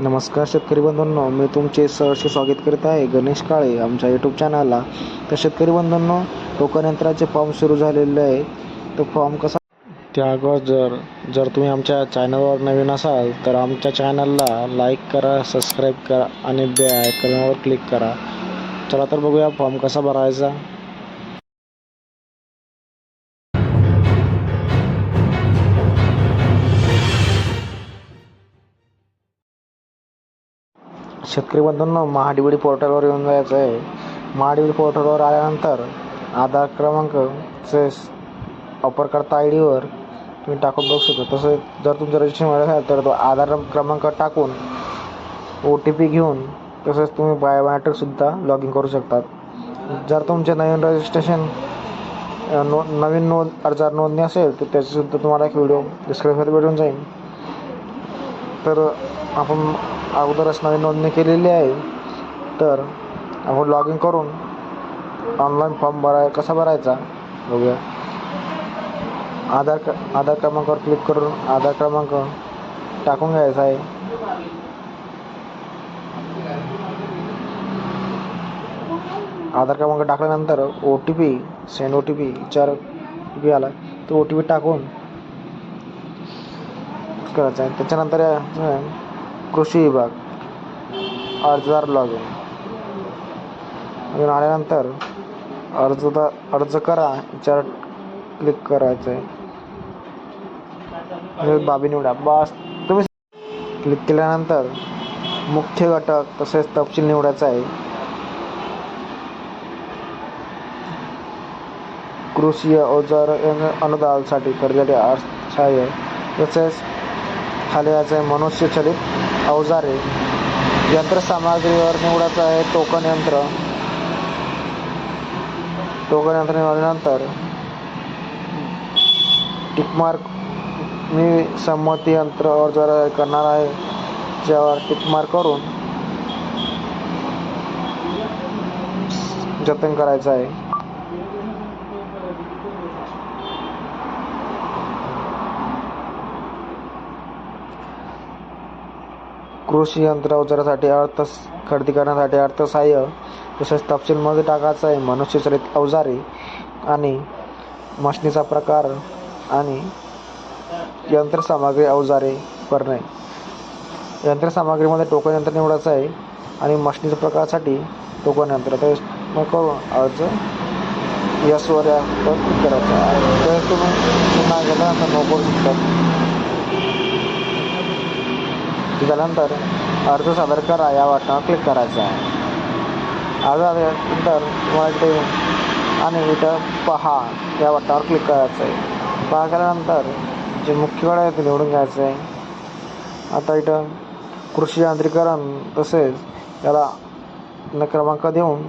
नमस्कार शेतकरी बंधूंनो मी तुमचे सहर्ष स्वागत करीत आहे गणेश काळे आमच्या यूट्यूब चॅनलला तर शेतकरी बंधूंनो टोकन यंत्राचे फॉर्म सुरू झालेले आहे. तो फॉर्म कसा त्या अगोदर जर जर तुम्ही आमच्या चॅनलवर नवीन असाल तर आमच्या चॅनलला लाईक करा सबस्क्राईब करा आणि बे आयकॉनवर क्लिक करा. चला तर बघूया फॉर्म कसा भरायचा. शेतकरी बंधूंना महाडीवडी पोर्टलवर येऊन जायचं आहे. महाडीबीडी पोर्टलवर आल्यानंतर आधार क्रमांकचे वापरकर्ता आय डीवर तुम्ही टाकून बघू शकता. तसं जर तुमचं रजिस्ट्रेशन झालं असेल तर तो आधार क्रमांक टाकून ओ टी पी घेऊन तसंच तुम्ही बायोमॅट्रिकसुद्धा लॉग इन करू शकतात. जर तुमचे नवीन रजिस्ट्रेशन नो नवीन नोंद अर्जावर नोंदणी असेल तर त्याचीसुद्धा तुम्हाला एक व्हिडिओ डिस्क्रिप्शनमध्ये भेटून जाईल. तर आपण अगोदरच नवीन नोंदणी केलेली आहे. तर आपण लॉग इन करून ऑनलाईन फॉर्म भराय कसा भरायचा? बघूया. आधार क आधार क्रमांकावर क्लिक करून आधार क्रमांक टाकून घ्यायचा आहे. आधार क्रमांक टाकल्यानंतर O T P send O T P चार ओ टी पी आला तो ओ टी पी टाकून करायचा आहे. त्याच्यानंतर कृषी विभाग. अर्जदार लॉग इन अजून आल्यानंतर अर्जदार अर्ज करा. विचार क्लिक करायचं आहे बाबी निवडा. बस तुम्ही क्लिक केल्यानंतर मुख्य घटक तसेच तपशील निवडायचा आहे. कृषी अवजार अनुदानासाठी कर्जाचे सहाय्य तसेच खाली आहे मनुष्यचलित अवजारे. यंत्रसामग्रीवर निवडायचं आहे टोकन यंत्र. टोकन यंत्र निवडल्यानंतर टिकमार्क. मी संमती यंत्रावर जर करणार आहे ज्यावर टिकमार्क करून जतन करायचं आहे. कृषी यंत्र अवजारासाठी अर्थ खरेदी करण्यासाठी अर्थसहाय्य तसेच तपशीलमध्ये टाकायचं आहे. मनुष्यचलित अवजारे आणि मशनीचा प्रकार आणि यंत्रसामग्री अवजारे करणे. यंत्रसामग्रीमध्ये टोकन यंत्र निवडायचं आहे आणि मशनीच्या प्रकारासाठी टोकन यंत्र. तर मग करून अर्ज यशवर क्लिक करायचं आहे. तर तुम्ही पुन्हा गेला नो करू शकतात झाल्यानंतर अर्ज सादर करा या बटनावर क्लिक करायचं आहे. अर्ज झाल्यानंतर तुम्हाला इथे आणि इथं पहा या बटनावर क्लिक करायचं आहे. पहा केल्यानंतर जे मुख्यकडे आहे ते निवडून घ्यायचं आहे. आता इथं कृषी यांत्रिकरण तसेच याला क्रमांक देऊन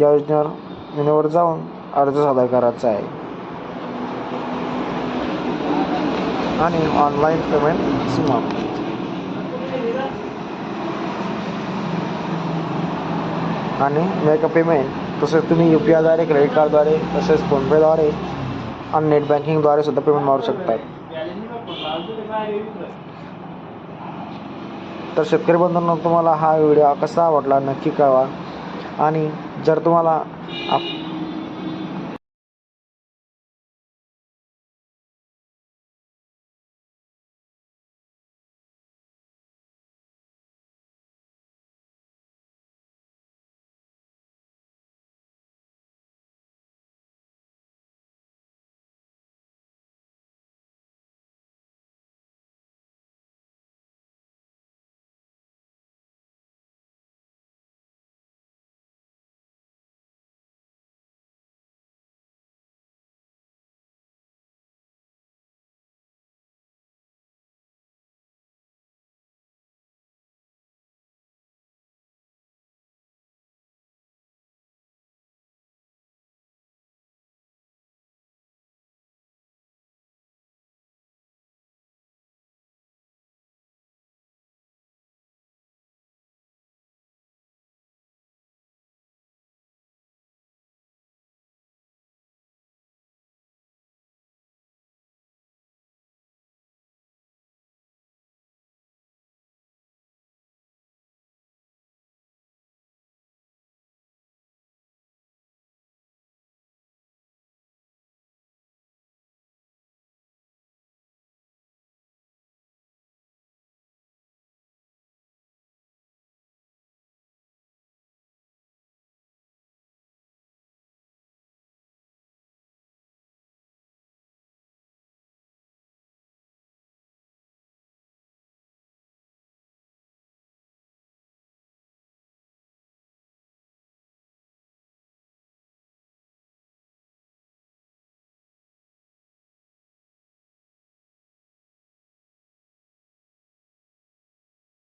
या योजनेवर योजनेवर जाऊन अर्ज सादर करायचा आहे. आणि ऑनलाईन पेमेंट समाप्त. आणि मेक अ पेमेंट तसेच तुम्ही यू पी आयद्वारे क्रेडिट कार्डद्वारे तसेच फोनपेद्वारे आणि नेट बँकिंगद्वारे सुद्धा पेमेंट मारू शकतात. तर शेतकरी बंधूंना तुम्हाला हा व्हिडिओ कसा आवडला नक्की कळवा. आणि जर तुम्हाला आप